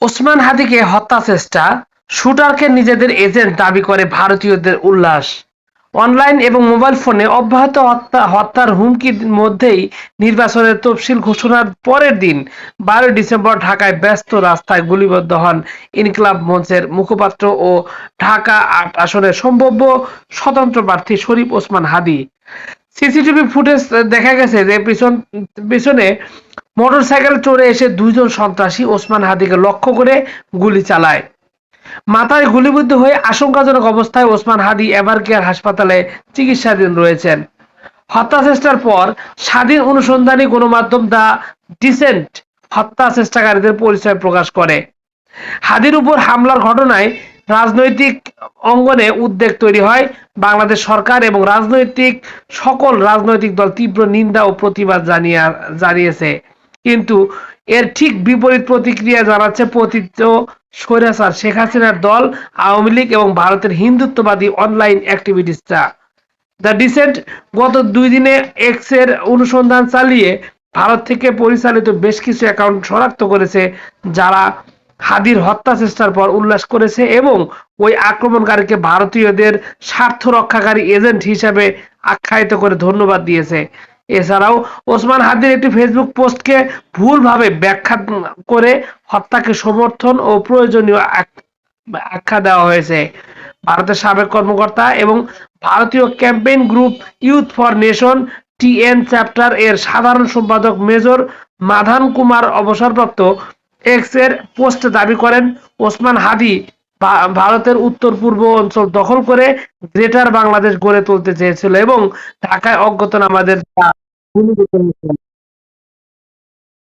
ওসমান হাদিকে হত্যা চেষ্টা, শুটারকে নিজেদের এজেন্ট দাবি করে ভারতীয়দের উল্লাস। অনলাইন এবং মোবাইল ফোনে অব্যাহত হত্যা হত্যার হুমকির মধ্যেই নির্বাচনের তফসিল ঘোষণার পরের দিন বারোই ডিসেম্বর ঢাকায় ব্যস্ত রাস্তায় গুলিবদ্ধ হন ইনকলাব মঞ্চের মুখপাত্র ও ঢাকা আট আসনের সম্ভাব্য স্বতন্ত্র প্রার্থী শরীফ ওসমান হাদি। সিসিটিভি ফুটেজ দেখা গেছে যে পিছন পিছনে মোটরসাইকেল চড়ে এসে দুইজন সন্ত্রাসী ওসমান হাদিকে লক্ষ্য করে গুলি চালায়। মাথায় গুলিবিদ্ধ হয়ে আশঙ্কাজনক অবস্থায় ওসমান হাদি এভার কেয়ার হাসপাতালে চিকিৎসাধীন রয়েছেন। হত্যা চেষ্টার পর স্বাধীন অনুসন্ধানী গণমাধ্যম দা ডিসেন্ট হত্যা চেষ্টাকারীদের পরিচয় প্রকাশ করে। হাদির উপর হামলার ঘটনায় রাজনৈতিক অঙ্গনে উদ্বেগ তৈরি হয়। বাংলাদেশ সরকার এবং রাজনৈতিক সকল রাজনৈতিক দল তীব্র নিন্দা ও প্রতিবাদ জানিয়ে জানিয়েছে। কিন্তু এর ঠিক বিপরীত প্রতিক্রিয়া জানাচ্ছে পতিত স্বৈরাচার। শেখ হাসিনার দল, আওয়ামী লীগ এবং ভারতের হিন্দুত্ববাদী অনলাইন অ্যাক্টিভিটিস্টরা দ্য ডিসেন্ট গত দুই দিনে এক্সের অনুসন্ধান চালিয়ে ভারত থেকে পরিচালিত বেশ কিছু অ্যাকাউন্ট শনাক্ত করেছে, যারা হাদির হত্যা চেষ্টার পর উল্লাস করেছে এবং ওই আক্রমণকারীকে ভারতীয়দের স্বার্থ রক্ষাকারী এজেন্ট হিসেবে আখ্যায়িত করে ধন্যবাদ দিয়েছে। এছাড়াও ওসমান হাদির একটি ফেসবুক পোস্টকে ভুলভাবে ব্যাখ্যা করে হত্যাকে সমর্থন ও প্রয়োজনীয় আখ্যা দেওয়া হয়েছে। ভারতের সাবেক কর্মকর্তা এবং ভারতীয় campaign group youth for nation TN chapter এর সাধারণ সম্পাদক মেজর মাধান কুমার অবসরপ্রাপ্ত এক্সের পোস্টে দাবি করেন, ওসমান হাদি ভারতের উত্তর পূর্ব অঞ্চল দখল করে গ্রেটার বাংলাদেশ গড়ে তুলতে চেয়েছিল এবং ঢাকায় অজ্ঞাতনামাদের।